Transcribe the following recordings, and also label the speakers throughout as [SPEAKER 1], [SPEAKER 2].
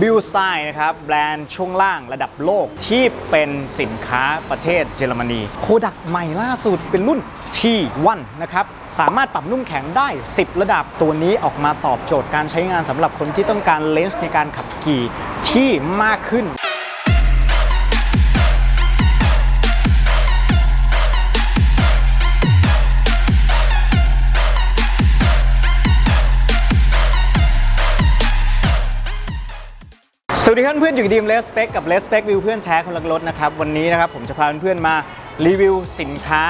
[SPEAKER 1] บิลสไตล์นะครับแบรนด์ช่วงล่างระดับโลกที่เป็นสินค้าประเทศเยอรมนีโคดักใหม่ล่าสุดเป็นรุ่น T1 นะครับสามารถปรับนุ่มแข็งได้ 10 ระดับตัวนี้ออกมาตอบโจทย์การใช้งานสำหรับคนที่ต้องการเลนส์ในการขับขี่ที่มากขึ้น วัสดีครับเพื่อนอยู่กับดีมเลสเปกกับเลสเปกวิวเพื่อนแท้คนรักรถนะครับ วันนี้นะครับผมจะพาเพื่อนๆมารีวิวสินค้า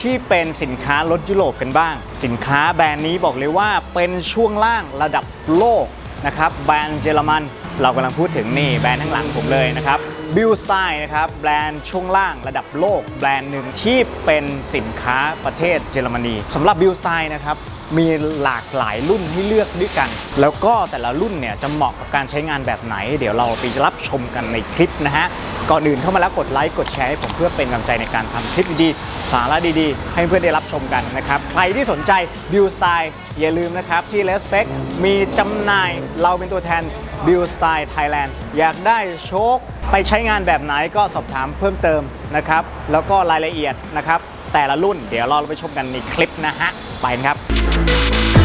[SPEAKER 1] ที่เป็นสินค้ารถยุโรปกันบ้าง สินค้าแบรนด์นี้บอกเลยว่าเป็นช่วงล่างระดับโลกนะครับแบรนด์เยอรมัน เรากำลังพูดถึงนี่แบรนด์ข้างหลังผมเลยนะครับบิลสไตล์นะครับแบรนด์ช่วงล่างระดับโลก แบรนด์หนึ่งที่เป็นสินค้าประเทศเยอรมนีสำหรับบิลสไตล์นะครับมีหลากหลายรุ่นให้เลือกด้วยกัน แล้วก็แต่ละรุ่นเนี่ยจะเหมาะกับการใช้งานแบบไหน เดี๋ยวเราไปรับชมกันในคลิปนะฮะ ก่อนอื่นเข้ามาแล้วกดไลค์กดแชร์ให้ผมเพื่อเป็นกำลังใจในการทำคลิปดีๆ สาระดีๆ ให้เพื่อนได้รับชมกันนะครับ ใครที่สนใจบิวสไตล์อย่าลืมนะครับที่ l e s p e c มีจำหน่ายเราเป็นตัวแทนบิลสไตล์ไทยแลนด์อยากได้โชคไปใช้งานแบบไหนก็สอบถามเพิ่มเติมนะครับ แล้วก็รายละเอียดนะครับแต่ละรุ่นเดี๋ยวเราไปชมกันในคลิปนะฮะ ไปนะครับ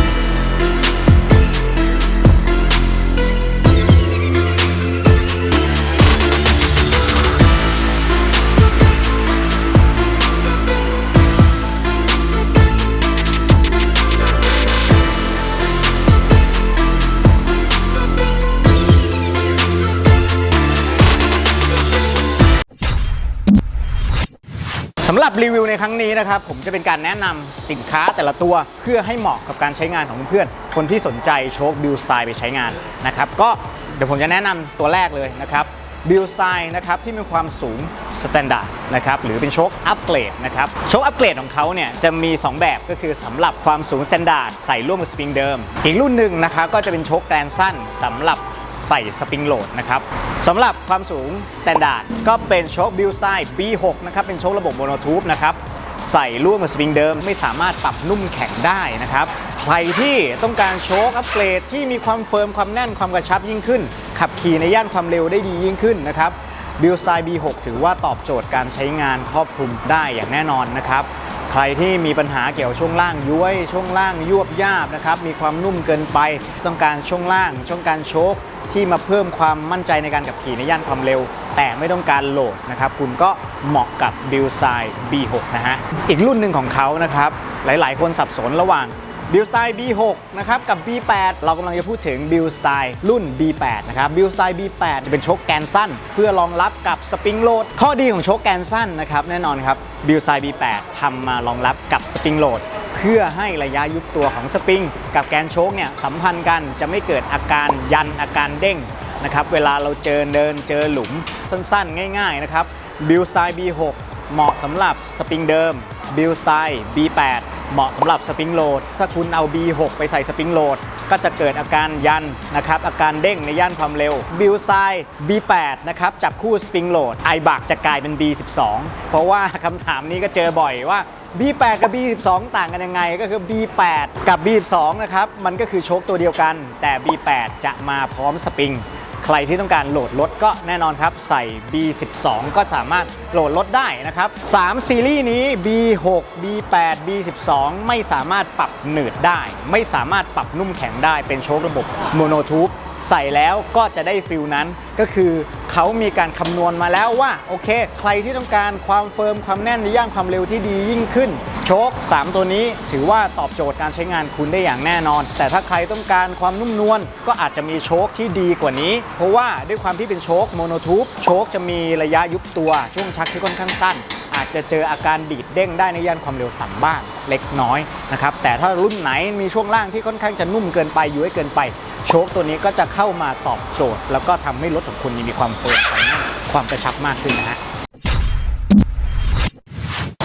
[SPEAKER 1] ำหรับรีวิวในครั้งนี้นะครับผมจะเป็นการแนะนำสินค้าแต่ละตัวเพื่อให้เหมาะกับการใช้งานของเพื่อนๆคนที่สนใจโชคบิลสไตล์ไปใช้งานนะครับก็เดี๋ยวผมจะแนะนำตัวแรกเลยนะครับบิลสไตล์นะครับที่มีความสูงสแตนดาร์ดนะครับหรือเป็นโชคอัปเกรดนะครับโชคอัปเกรดของเขาเนี่ยจะมี 2 แบบก็คือสำหรับความสูงสแตนดาร์ดใส่ร่วมกับสปริงเดิม อีกรุ่นหนึ่งนะครับก็จะเป็นโชคแกรนสั้นสำหรับ ใส่สปริงโหลดนะครับสำหรับความสูงสแตนดาร์ดก็เป็นโชคบิลไซด์ B6 นะครับเป็นโชคระบบโมโนทูบนะครับใส่ร่วมกับสปริงเดิมไม่สามารถปรับนุ่มแข็งได้นะครับ ใครที่ต้องการโชคอัปเกรดที่มีความเฟิร์มความแน่นความกระชับยิ่งขึ้น ขับขี่ในย่านความเร็วได้ดียิ่งขึ้นนะครับบิลไซด์ B6 ถือว่าตอบโจทย์การใช้งานครอบคลุมได้อย่างแน่นอนนะครับ ใครที่มีปัญหาเกี่ยวกับช่วงล่างย้วย ช่วงล่างยวบยาบนะครับ มีความนุ่มเกินไป ต้องการช่วงล่างช่วงการโชค ที่มาเพิ่มความมั่นใจในการขับขี่ในย่านความเร็ว แต่ไม่ต้องการโหลดนะครับคุณก็เหมาะกับ b i l s i B6 นะฮะอีกรุ่นหนึ่งของเขานะครับหลายๆ คนสับสนระหว่างบิลสไตล์ B6 นะครับกับ B8 เรากำลังจะพูดถึงบิลสไตล์รุ่น B8 นะครับบิลสไตล์ B8 จะเป็นโชคแกนสั้น เพื่อรองรับกับสปริงโหลด ข้อดีของโชคแกนสั้นนะครับแน่นอนครับบิลสไตล์ B8 ทำมารองรับกับสปริงโหลด เพื่อให้ระยะยุบตัวของสปริง กับแกนโชคเนี่ยสัมพันธ์กันจะไม่เกิดอาการยันอาการเด้งนะครับเวลาเราเจอเดินเจอหลุมสั้นๆ ง่ายๆนะครับบิลสไตล์ B6 เหมาะสำหรับสปริงเดิมบิลสไตล์ B8 เหมาะสำหรับสปริงโหลด ถ้าคุณเอา B6 ไปใส่สปริงโหลด ก็จะเกิดอาการยันนะครับ อาการเด้งในย่านความเร็ว บิลสไตล์ B8 นะครับ จับคู่สปริงโหลดไอบักจะกลายเป็น B12 เพราะว่าคำถามนี้ก็เจอบ่อยว่า B8 กับ B12 ต่างกันยังไงก็คือ B8 กับ B12 นะครับ มันก็คือโชคตัวเดียวกัน แต่ B8 จะมาพร้อมสปริง ใครที่ต้องการโหลดรถก็แน่นอนครับ ใส่ B12 ก็สามารถโหลดรถได้นะครับ 3 ซีรีส์นี้ B6 B8 B12 ไม่สามารถปรับหนืดได้ ไม่สามารถปรับนุ่มแข็งได้เป็นโชคระบบโมโนทูบใส่แล้วก็จะได้ฟิลนั้นก็คือ เขามีการคำนวณมาแล้วว่า โอเค ใครที่ต้องการความเฟิร์มความแน่นในย่านความเร็วที่ดียิ่งขึ้น โชค 3 ตัวนี้ถือว่าตอบโจทย์การใช้งานคุณได้อย่างแน่นอน แต่ถ้าใครต้องการความนุ่มนวลก็อาจจะมีโชคที่ดีกว่านี้ เพราะว่าด้วยความที่เป็นโชคโมโนทูบโชคจะมีระยะยุบตัว ช่วงชักที่ค่อนข้างสั้นอาจจะเจออาการดีดเด้งได้ในย่านความเร็วต่ำบ้างเล็กน้อยนะครับแต่ถ้ารุ่นไหนมีช่วงล่างที่ค่อนข้างจะนุ่มเกินไปย้วยเกินไปโชคตัวนี้ก็จะเข้ามาตอบโจทย์ แล้วก็ทำให้รถของคุณมีความเฟิร์มความแน่นความกระชับมากขึ้นนะฮะ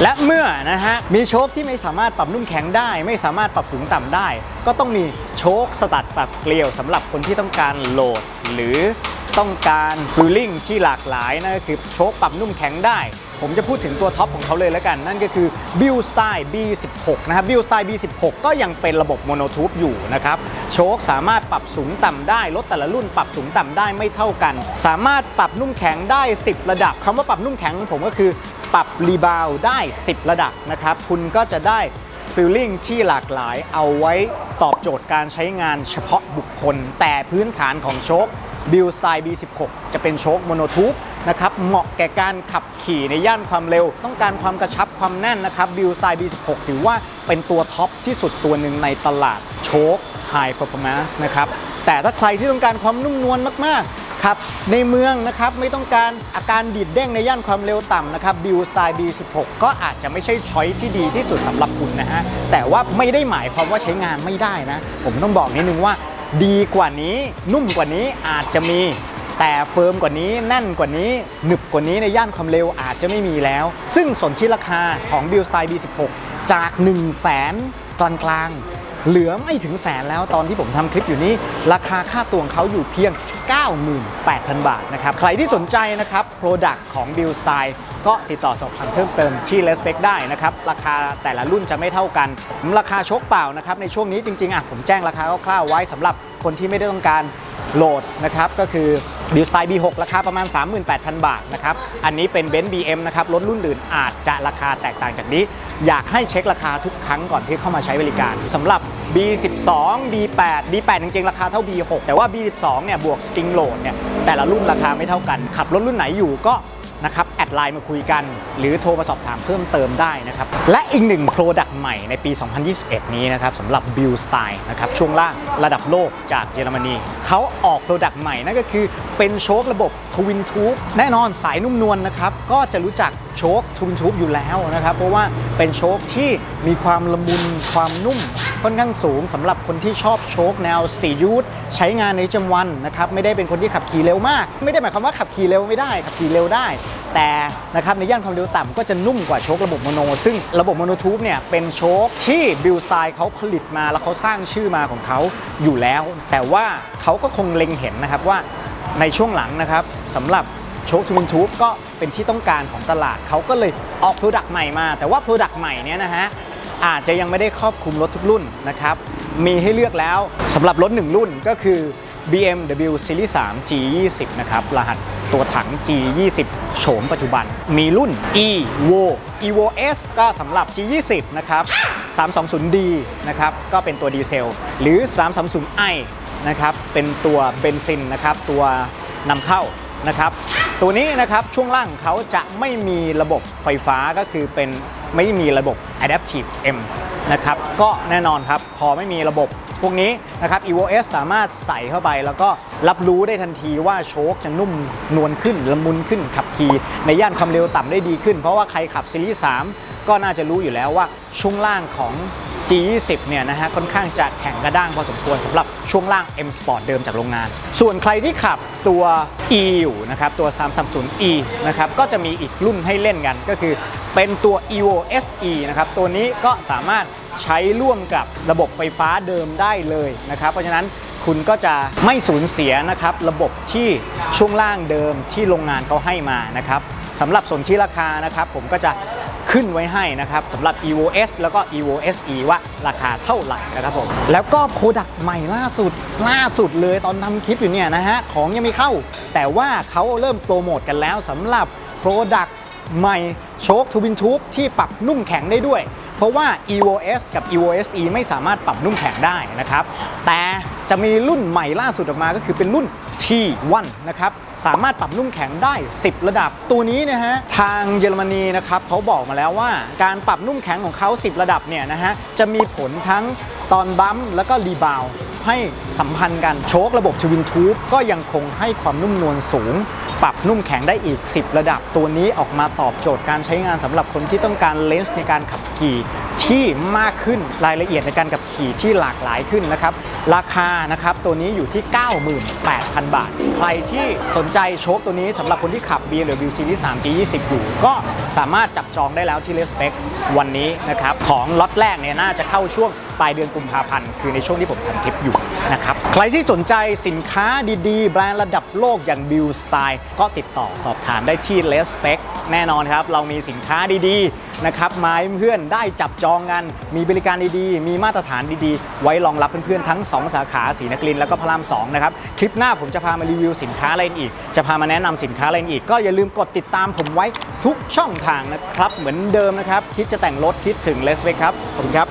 [SPEAKER 1] และเมื่อนะฮะมีโชคที่ไม่สามารถปรับนุ่มแข็งได้ ไม่สามารถปรับสูงต่ำได้ ก็ต้องมีโชคสตัดปรับเกลียวสำหรับคนที่ต้องการโหลด หรือต้องการฟิลลิ่งที่หลากหลายนั่นก็คือโชคปรับนุ่มแข็งได้ ผมจะพูดถึงตัวท็อปของเขาเลยแล้วกัน นั่นก็คือ Build Style B16 นะครับ Build Style B16 ก็ยังเป็นระบบโมโนทูบอยู่นะครับ โชคสามารถปรับสูงต่ำได้ รถแต่ละรุ่นปรับสูงต่ำได้ไม่เท่ากัน สามารถปรับนุ่มแข็งได้ 10 ระดับคำว่าปรับนุ่มแข็งของผมก็คือ ปรับรีบาวได้ 10 ระดับนะครับ คุณก็จะได้ฟีลลิ่งที่หลากหลายเอาไว้ตอบโจทย์การใช้งานเฉพาะบุคคล แต่พื้นฐานของโชคบิลสไตล์ B16 จะเป็นโชคโมโนทูป นะครับเหมาะแก่การขับขี่ในย่านความเร็ว ต้องการความกระชับความแน่นนะครับบิลไตล์ B16 ถือว่าเป็นตัวท็อปที่สุดตัวหนึ่งในตลาดโชค High Performance นะครับแต่ถ้าใครที่ต้องการความนุ่มนวลมากๆครับในเมืองนะครับไม่ต้องการอาการดีดเด้งในย่านความเร็วต่ำนะครับบิลสไตล์ B16 ก็อาจจะไม่ใช่ช้อยที่ดีที่สุดสำหรับคุณนะฮะแต่ว่าไม่ได้หมายความว่าใช้งานไม่ได้นะ ผมต้องบอกนิดนึงว่าดีกว่านี้นุ่มกว่านี้อาจจะมี แต่เฟิร์มกว่านี้แน่นกว่านี้หนึบกว่านี้ในย่านความเร็วอาจจะไม่มีแล้ว ซึ่งสนที่ราคาของ b i l l Style B16 จาก 1 0 0 0 0แสนกลางกลางๆเหลือไม่ถึงแสนแล้วตอนที่ผมทำคลิปอยู่นี้ ราคาค่าตัวของเขาอยู่เพียง 98,000 บาทนะครับ ใครที่สนใจนะครับ Product ของ b i l l Style ก็ติดต่อสอบถามเพิ่มเติมที่ Respect ได้นะครับ ราคาแต่ละรุ่นจะไม่เท่ากัน ราคาชกเปล่านะครับ ในช่วงนี้จริงๆอะผมแจ้งราคาคร่าวๆไว้สำหรับคนที่ไม่ได้ต้องการ โหลดนะครับก็คือ b i l l Style B6 ราคาประมาณ 38,000 บาทนะครับอันนี้เป็นเบนซ์ BM นะครับรถรุ่นอื่นอาจจะราคาแตกต่างจากนี้ อยากให้เช็คราคาทุกครั้งก่อนที่เข้ามาใช้บริการสำหรับ B12 B8 B8 จริงๆ ราคาเท่า B6 แต่ว่า B12 เนี่ยบวกสปริงโหลดเนี่ยแต่ละรุ่นราคาไม่เท่ากัน ขับรถรุ่นไหนอยู่ก็ นะครับแอดไลน์มาคุยกัน หรือโทรมาสอบถามเพิ่มเติมได้นะครับ และอีกหนึ่งโปรดักต์ใหม่ในปี 2021 นี้นะครับสำหรับ Build Style นะครับช่วงล่างระดับโลกจากเยอรมนีเขาออกโปรดักต์ใหม่นั่นก็คือเป็นโชคระบบ Twin Tube แน่นอนสายนุ่มนวลนะครับก็จะรู้จักโชค Twin Tube อยู่แล้วนะครับเพราะว่าเป็นโชคที่มีความละมุนความนุ่ม ค่อนข้างสูงสำหรับคนที่ชอบโชคแนวสตียูทใช้งานในประจำวันนะครับไม่ได้เป็นคนที่ขับขี่เร็วมาก ไม่ได้หมายความว่าขับขี่เร็วไม่ได้ขับขี่เร็วได้ แต่นะครับในย่านความเร็วต่ำก็จะนุ่มกว่าโชคระบบโมโน ซึ่งระบบโมโนทูบเนี่ยเป็นโชคที่บิลสไตล์เขาผลิตมาแล้วเขาสร้างชื่อมาของเขาอยู่แล้ว แต่ว่าเขาก็คงเล็งเห็นนะครับว่าในช่วงหลังนะครับสำหรับโชคทวินทูบก็เป็นที่ต้องการของตลาดเขาก็เลยออกโปรดักต์ใหม่มา แต่ว่าโปรดักต์ใหม่เนี่ยนะฮะ อาจจะยังไม่ได้ครอบคลุมรถทุกรุ่นนะครับ มีให้เลือกแล้วสำหรับรถ 1 รุ่นก็คือ BMW Series 3 G20 นะครับ รหัสตัวถัง G20 โฉมปัจจุบัน มีรุ่น Evo Evo S ก็สำหรับ G20 นะครับ 320D นะครับ ก็เป็นตัวดีเซล หรือ 330i นะครับ เป็นตัวเบนซินนะครับ ตัวนำเข้า นะครับ ตัวนี้นะครับช่วงล่างเขาจะไม่มีระบบไฟฟ้าก็คือเป็นไม่มีระบบ Adaptive M นะครับก็แน่นอนครับพอไม่มีระบบพวกนี้นะครับ Evo S สามารถใส่เข้าไปแล้วก็รับรู้ได้ทันทีว่าโชคจะนุ่มนวลขึ้นละมุนขึ้นขับขี่ในย่านความเร็วต่ำได้ดีขึ้น เพราะว่าใครขับซีรีส์3ก็น่าจะรู้อยู่แล้วว่าช่วงล่างของ G20 เนี่ยนะฮะค่อนข้างจะแข็งกระด้างพอสมควรสำหรับช่วงล่าง M Sport เดิมจากโรงงาน ส่วนใครที่ขับตัว E อยู่นะครับตัว 330e นะครับก็จะมีอีกรุ่นให้เล่นกันก็คือเป็นตัว Evo SE นะครับตัวนี้ก็สามารถใช้ร่วมกับระบบไฟฟ้าเดิมได้เลยนะครับ เพราะฉะนั้นคุณก็จะไม่สูญเสียนะครับระบบที่ช่วงล่างเดิมที่โรงงานเขาให้มานะครับสำหรับส่วนที่ราคานะครับ ผมก็จะ ขึ้นไว้ให้นะครับสำหรับ Evo S แล้วก็ Evo SE ว่าราคาเท่าไหร่นะครับผมแล้วก็โปรดักต์ใหม่ล่าสุดล่าสุดเลยตอนทำคลิปอยู่เนี่ยนะฮะของยังไม่เข้า แต่ว่าเขาเริ่มโปรโมทกันแล้วสำหรับโปรดักต์ใหม่โชคทูบินทูบที่ปรับนุ่มแข็งได้ด้วย เพราะว่า Evo S กับ Evo SE ไม่สามารถปรับนุ่มแข็งได้นะครับ แต่จะมีรุ่นใหม่ล่าสุดออกมาก็คือเป็นรุ่น T1 นะครับ สามารถปรับนุ่มแข็งได้ 10 ระดับ ตัวนี้นะฮะ ทางเยอรมนีนะครับเขาบอกมาแล้วว่า การปรับนุ่มแข็งของเขา 10 ระดับเนี่ยนะฮะ จะมีผลทั้งตอนบัมป์แล้วก็รีบาว ให้สัมพันธ์กันโชคระบบทวินทูบก็ยังคงให้ความนุ่มนวลสูง ปรับนุ่มแข็งได้อีก 10 ระดับ ตัวนี้ออกมาตอบโจทย์การใช้งานสำหรับคนที่ต้องการเลนส์ในการขับขี่ ที่มากขึ้นรายละเอียดในการขับขี่ที่หลากหลายขึ้นนะครับ ราคานะครับตัวนี้อยู่ที่ 98,000 บาท ใครที่สนใจโชคตัวนี้สำหรับคนที่ขับ BMW Series 3 G20 อยู่ก็สามารถจับจองได้แล้วที่ Respect วันนี้นะครับของล็อตแรกเนี่ยน่าจะเข้าช่วงปลายเดือนกุมภาพันธ์คือในช่วงที่ผมทำคลิปอยู่นะครับใครที่สนใจสินค้าดีๆ แบรนด์ระดับโลกอย่าง Bill Style ก็ติดต่อสอบถามได้ที่ Respect แน่นอนครับเรามีสินค้าดีๆนะครับมาให้เพื่อนได้จับจองกันมีบริการดีๆ มีมาตรฐานดีๆ ไว้รองรับเพื่อนๆทั้ง 2 สาขาสีนครินแล้วก็พระราม2นะครับคลิปหน้าผมจะพามารีวิวสินค้าอะไรอีก จะพามาแนะนำสินค้าอะไรอีก ก็อย่าลืมกดติดตามผมไว้ทุกช่องทางนะครับเหมือนเดิมนะครับ คิดจะแต่งรถคิดถึงเลสเวครับขอบคุณครับ